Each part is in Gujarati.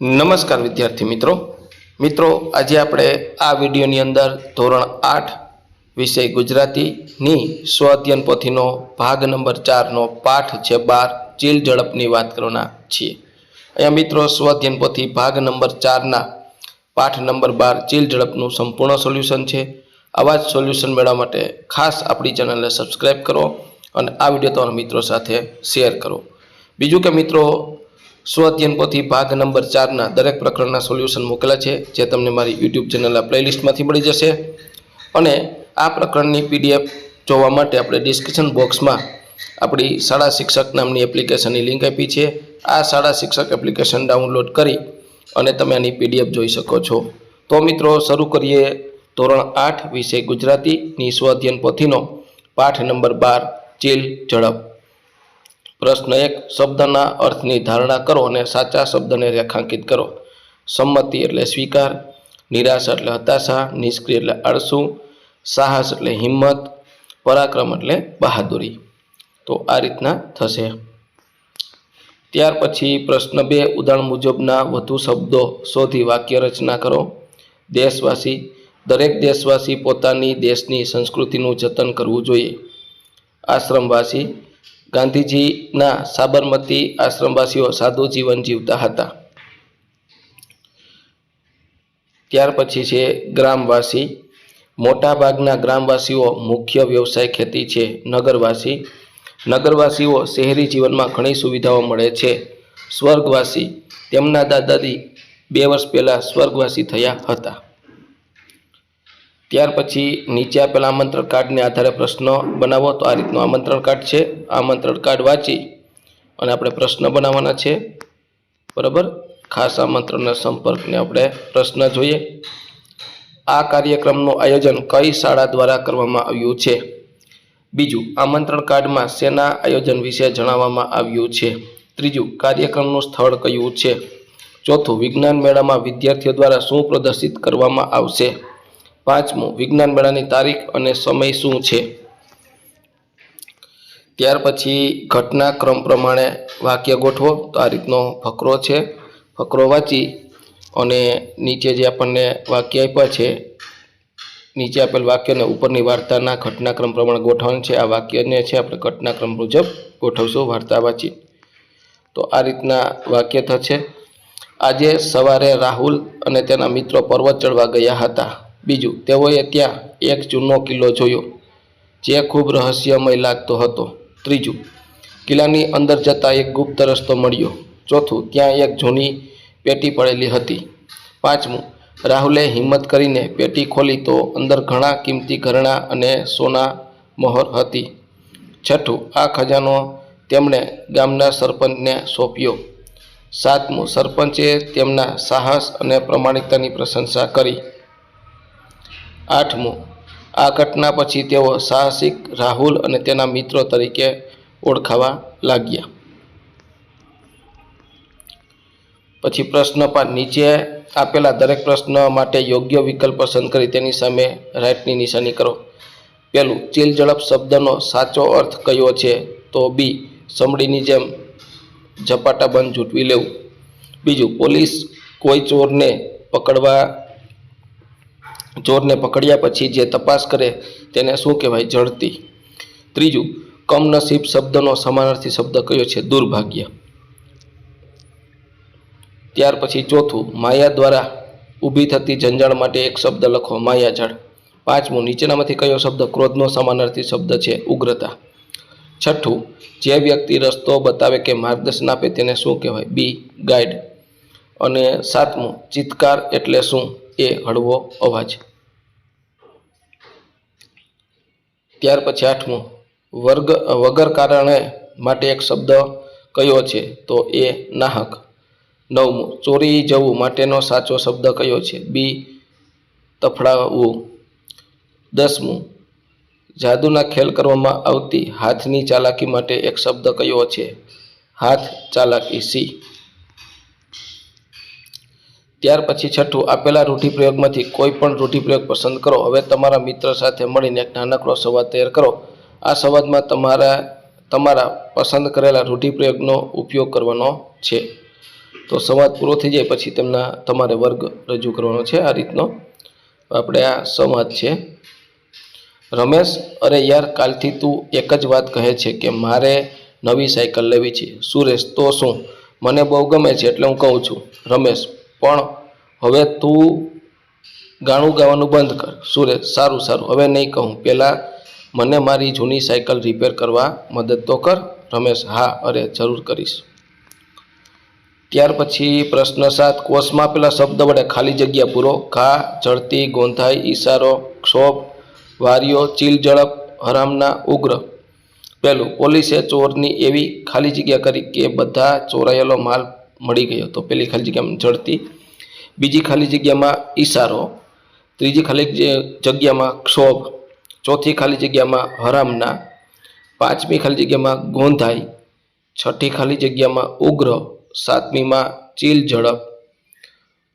નમસ્કાર વિદ્યાર્થી મિત્રો. મિત્રો, આજે આપણે આ વિડીયોની અંદર ધોરણ આઠ વિષય ગુજરાતીની સ્વ અધ્યયન પોથીનો ભાગ નંબર ચારનો પાઠ છે બાર ચીલ ઝડપની વાત કરવાના છીએ. અહીંયા મિત્રો સ્વ અધ્યયન પોથી ભાગ નંબર ચારના પાઠ નંબર બાર ચીલ ઝડપનું સંપૂર્ણ સોલ્યુશન છે. આવા જ સોલ્યુશન મેળવવા માટે ખાસ આપણી ચેનલને સબસ્ક્રાઈબ કરો અને આ વીડિયો તમારા મિત્રો સાથે શેર કરો. બીજું કે મિત્રો સ્વ અધ્યયન પોથી ભાગ નંબર ચારના દરેક પ્રકરણના સોલ્યુશન મૂકેલા છે, જે તમને મારી યુટ્યુબ ચેનલના પ્લેલિસ્ટમાંથી મળી જશે. અને આ પ્રકરણની પીડીએફ જોવા માટે આપણે ડિસ્ક્રિપ્શન બોક્સમાં આપણી શાળા શિક્ષક નામની એપ્લિકેશનની લિંક આપી છે. આ શાળા શિક્ષક એપ્લિકેશન ડાઉનલોડ કરી અને તમે આની પીડીએફ જોઈ શકો છો. તો મિત્રો, શરૂ કરીએ ધોરણ આઠ વિષય ગુજરાતીની સ્વ અધ્યયન પોથીનો પાઠ નંબર બાર ચીલ ઝડપ. પ્રશ્ન એક, શબ્દના અર્થની ધારણા કરો અને સાચા શબ્દને રેખાંકિત કરો. સંમતિ એટલે સ્વીકાર, નિરાશા એટલે હતાશા, નિષ્ક્રિય એટલે આળસુ, સાહસ એટલે હિંમત, પરાક્રમ એટલે બહાદુરી. તો આ રીતના થશે. ત્યાર પછી પ્રશ્ન બે, ઉદાહરણ મુજબના વધુ શબ્દો શોધી વાક્ય રચના કરો. દેશવાસી, દરેક દેશવાસી પોતાની દેશની સંસ્કૃતિનું જતન કરવું જોઈએ. આશ્રમવાસી ગાંધીજીના સાબરમતી આશ્રમવાસીઓ સાદું જીવન જીવતા હતા. ત્યાર પછી છે ગ્રામવાસી. મોટાભાગના ગ્રામવાસીઓ મુખ્ય વ્યવસાય ખેતી છે, નગરવાસી. નગરવાસીઓ શહેરી જીવનમાં ઘણી સુવિધાઓ મળે છે. સ્વર્ગવાસી. તેમના દાદાજી બે વર્ષ પહેલાં સ્વર્ગવાસી થયા હતા. ત્યાર પછી નીચે આપેલા આમંત્રણ કાર્ડને આધારે પ્રશ્ન બનાવો, તો આ રીતનું આમંત્રણ કાર્ડ છે. આમંત્રણ કાર્ડ વાંચી અને આપણે પ્રશ્ન બનાવવાના છે. બરાબર? ખાસ આમંત્રણના સંપર્કને આપણે પ્રશ્ન જોઈએ. આ કાર્યક્રમનું આયોજન કઈ શાળા દ્વારા કરવામાં આવ્યું છે? બીજું, આમંત્રણ કાર્ડમાં શેના આયોજન વિશે જણાવવામાં આવ્યું છે? ત્રીજું, કાર્યક્રમનું સ્થળ કયું છે? ચોથું, વિજ્ઞાન મેળામાં વિદ્યાર્થીઓ દ્વારા શું પ્રદર્શિત કરવામાં આવશે? પાંચમું, વિજ્ઞાન મેળાની તારીખ અને સમય શું છે? ત્યાર પછી ઘટનાક્રમ પ્રમાણે વાક્ય ગોઠવો. તો આ રીતનો ફકરો છે. ફકરો વાંચી અને નીચે જે આપણને વાક્ય આપ્યા છે, નીચે આપેલ વાક્યને ઉપરની વાર્તાના ઘટનાક્રમ પ્રમાણે ગોઠવણ છે. આ વાક્યને છે આપણે ઘટનાક્રમ મુજબ ગોઠવશું, વાર્તા વાંચી. તો આ રીતના વાક્ય થશે. આજે સવારે રાહુલ અને તેના મિત્રો પર્વત ચડવા ગયા હતા. બીજું, તેઓએ ત્યાં એક ચૂનો કિલ્લો જોયો, જે ખૂબ રહસ્યમય લાગતો હતો. ત્રીજું, કિલ્લાની અંદર જતાં એક ગુપ્ત રસ્તો મળ્યો. ચોથું, ત્યાં એક જૂની પેટી પડેલી હતી. પાંચમું, રાહુલે હિંમત કરીને પેટી ખોલી તો અંદર ઘણા કિંમતી ઘરેણાં અને સોના મહોર હતી. છઠ્ઠું, આ ખજાનો તેમણે ગામના સરપંચને સોંપ્યો. સાતમું, સરપંચે તેમના સાહસ અને પ્રમાણિકતાની પ્રશંસા કરી. આઠમું. આ ઘટના પછી તેઓ સાહસિક રાહુલ અને તેના મિત્રો તરીકે ઓળખાવા લાગ્યા. પછી પ્રશ્ન પાંચ નીચે આપેલા દરેક પ્રશ્ન માટે યોગ્ય વિકલ્પ પસંદ કરી તેની સામે રાઇટની નિશાની કરો. પહેલું, ચીલ ઝડપ શબ્દનો સાચો અર્થ કયો છે? તો બી, સમડીની જેમ ઝપાટા બંધ ઝૂંટવી લેવું. બીજું, પોલીસ કોઈ ચોરને પકડવા ચોરને પકડ્યા પછી જે તપાસ કરે તેને શું કહેવાય? જડતી. ત્રીજું, કમનસીબ શબ્દનો સમાનાર્થી શબ્દ કયો છે? દુર્ભાગ્ય. ત્યાર પછી ચોથું, માયા દ્વારા ઊભી થતી જંજાળ માટે એક શબ્દ લખો, માયાજાળ. પાંચમું, નીચેનામાંથી કયો શબ્દ ક્રોધનો સમાનાર્થી શબ્દ છે? ઉગ્રતા. છઠ્ઠું, જે વ્યક્તિ રસ્તો બતાવે કે માર્ગદર્શન આપે તેને શું કહેવાય? B, guide. અને સાતમું, ચિત્કાર એટલે શું? એ હળવો અવાજ. ત્યાર પછી આઠમું, વર્ગ, વગર કારણે માટે એક શબ્દ કયો છે? તો એ નાહક. નવમું, ચોરી જવું માટેનો સાચો શબ્દ કયો છે? બી, તફડાવવું. દસમું, જાદુના ખેલ કરવામાં આવતી હાથની ચાલાકી માટે એક શબ્દ કયો છે? હાથ ચાલાકી. સી ત્યાર પછી છઠ્ઠું, આપેલા રૂઢિપ્રયોગમાંથી કોઈ પણ રૂઢિપ્રયોગ પસંદ કરો. હવે તમારા મિત્ર સાથે મળીને એક નાનકડો સંવાદ તૈયાર કરો. આ સંવાદમાં તમારા તમારા પસંદ કરેલા રૂઢિપ્રયોગનો ઉપયોગ કરવાનો છે. તો સંવાદ પૂરો થઈ જાય પછી તેમના, તમારે વર્ગ રજૂ કરવાનો છે આ રીતનો. આપણે આ સંવાદ છે. રમેશ, અરે યાર, કાલથી તું એક જ વાત કહે છે કે મારે નવી સાયકલ લેવી છે. સુરેશ, તો શું? મને બહુ ગમે છે એટલે હું કહું છું. રમેશ પણ હવે તું ગાણું ગાવાનું બંધ કર. સુરેશ સારું સારું. હવે નહીં કહું. પહેલાં મને મારી જૂની સાયકલ રિપેર કરવા મદદ તો કર, રમેશ. હા, અરે, જરૂર કરીશ. ત્યાર પછી પ્રશ્ન સાત, કોષમાં પેલા શબ્દ વડે ખાલી જગ્યા પૂરો. ઘા ઝડતી ગોંધાઈ, ઈશારો, ક્ષોભ, વારીઓ, ચીલ ઝડપ હરામના, ઉગ્ર. પહેલું પોલીસે ચોરની એવી ખાલી જગ્યા કરી કે બધા ચોરાયેલો માલ મળી ગયો. તો પેલી ખાલી જગ્યામાં જડતી, બીજી ખાલી જગ્યામાં ઈશારો, ત્રીજી ખાલી જગ્યામાં ક્ષોભ, ચોથી ખાલી જગ્યામાં હરામના, પાંચમી ખાલી જગ્યામાં ગોંધાઈ, છઠ્ઠી ખાલી જગ્યામાં ઉગ્ર, સાતમીમાં ચીલ ઝડપ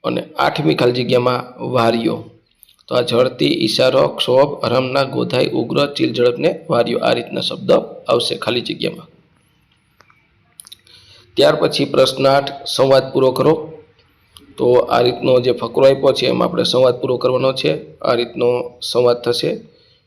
અને આઠમી ખાલી જગ્યામાં વારીઓ. તો આ ઝડતી ઈશારો, ક્ષોભ, હરામના, ગોધાઈ, ઉગ્ર, ચીલ ઝડપને વારીઓ આ રીતના શબ્દ આવશે ખાલી જગ્યામાં. ત્યાર પછી પ્રશ્ન આઠ, સંવાદ પૂરો કરો. તો આ રીતનો જે ફકરો આપ્યો છે એમાં આપણે સંવાદ પૂરો કરવાનો છે. આ રીતનો સંવાદ થશે.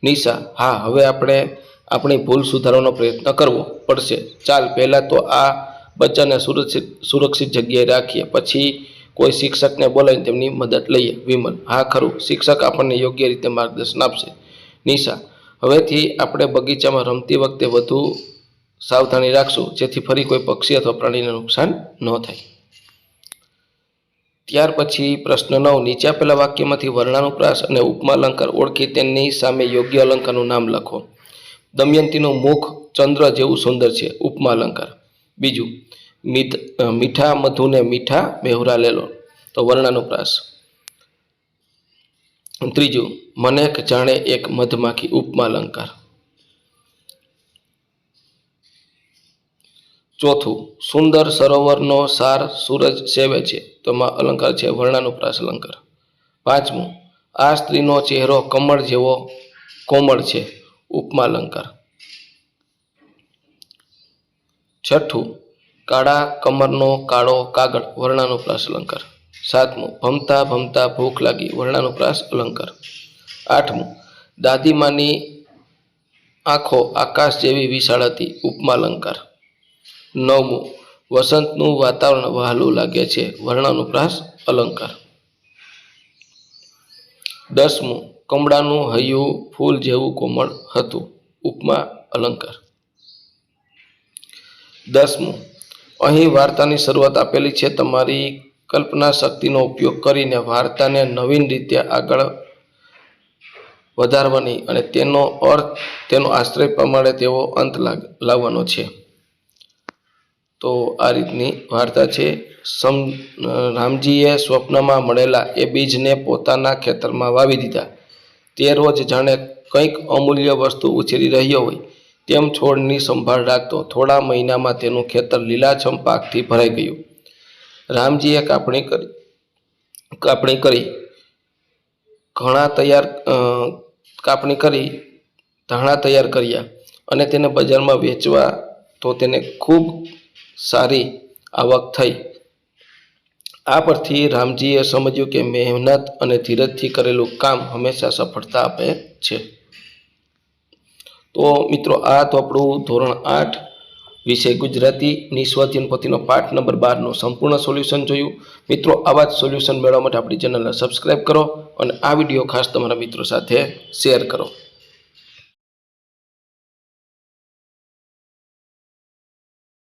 નિશા, હા, હવે આપણે આપણી ભૂલ સુધારવાનો પ્રયત્ન કરવો પડશે. ચાલ, પહેલાં તો આ બચ્ચાને સુરક્ષિત સુરક્ષિત જગ્યાએ રાખીએ. પછી કોઈ શિક્ષકને બોલાવીને તેમની મદદ લઈએ. વિમલ, હા, ખરું. શિક્ષક આપણને યોગ્ય રીતે માર્ગદર્શન આપશે. નિશા, હવેથી આપણે બગીચામાં રમતી વખતે વધુ સાવધાની રાખશું, જેથી ફરી કોઈ પક્ષી અથવા પ્રાણીને નુકસાન ન થાય. ત્યાર પછી પ્રશ્ન નવ, નીચે આપેલા વાક્યમાંથી વર્ણાનુપ્રાસ અને ઉપમા અલંકાર ઓળખી તેની સામે યોગ્ય અલંકારનું નામ લખો. દમયંતીનું મુખ ચંદ્ર જેવું સુંદર છે, ઉપમા અલંકાર. બીજું, મીઠ મીઠા મધુને મીઠા મેહુરા લેલો. તો વર્ણાનુપ્રાસ ત્રીજું, મને જાણે એક મધમાખી ઉપમા અલંકાર. ચોથું, સુંદર સરોવરનો સાર સૂરજ સેવે છે. તેમાં અલંકાર છે વર્ણાનુપ્રાસ અલંકાર. પાંચમું, આ સ્ત્રીનો ચહેરો કમળ જેવો કોમળ છે, ઉપમા અલંકાર. છઠ્ઠું, કાળા કમરનો કાળો કાગળ વર્ણાનુપ્રાસ અલંકાર. સાતમું, ભમતા ભમતા ભૂખ લાગી વર્ણાનુપ્રાસ અલંકાર. આઠમું, દાદીમાની આંખો આકાશ જેવી વિશાળ હતી, ઉપમા અલંકાર. નવમું, વસંતનું વાતાવરણ વહાલું લાગે છે. વર્ણાનુપ્રાસ અલંકાર. દસમું, કમળાનું હૈયું ફૂલ જેવું કોમળ હતું. ઉપમા અલંકાર. દસમું, અહીં વાર્તાની શરૂઆત આપેલી છે. તમારી કલ્પના શક્તિનો ઉપયોગ કરીને વાર્તાને નવીન રીતે આગળ વધારવાની અને તેનો અર્થ, તેનો આશ્રય પ્રમાણે તેવો અંત લાવવાનો છે. તો આ રીતની વાર્તા છે. સમ રામજીએ સ્વપ્નમાં મળેલા એ બીજને પોતાના ખેતરમાં વાવી દીધા. તે રોજ જાણે કંઈક અમૂલ્ય વસ્તુ ઉછેરી રહ્યો હોય, તેમ છોડની સંભાળ રાખતો થોડા મહિનામાં તેનું ખેતર લીલાછમ પાકથી ભરાઈ ગયું. રામજીએ કાપણી કરી કાપણી કરી, ઘણા તૈયાર કાપણી કરી, ધાણા તૈયાર કર્યા અને તેને બજારમાં વેચવા તો તેને ખૂબ સારી આવક થઈ. આ પરથી રામજીએ સમજ્યું કે મહેનત અને ધીરજથી કરેલું કામ હંમેશા સફળતા આપે છે. તો મિત્રો, આ તો આપણું ધોરણ આઠ વિષય ગુજરાતી નિસ્વાધીન પતિનો પાઠ નંબર બારનું સંપૂર્ણ સોલ્યુશન જોયું. મિત્રો, આવા જ સોલ્યુશન મેળવવા માટે આપણી ચેનલને સબસ્ક્રાઈબ કરો અને આ વીડિયો ખાસ તમારા મિત્રો સાથે શેર કરો.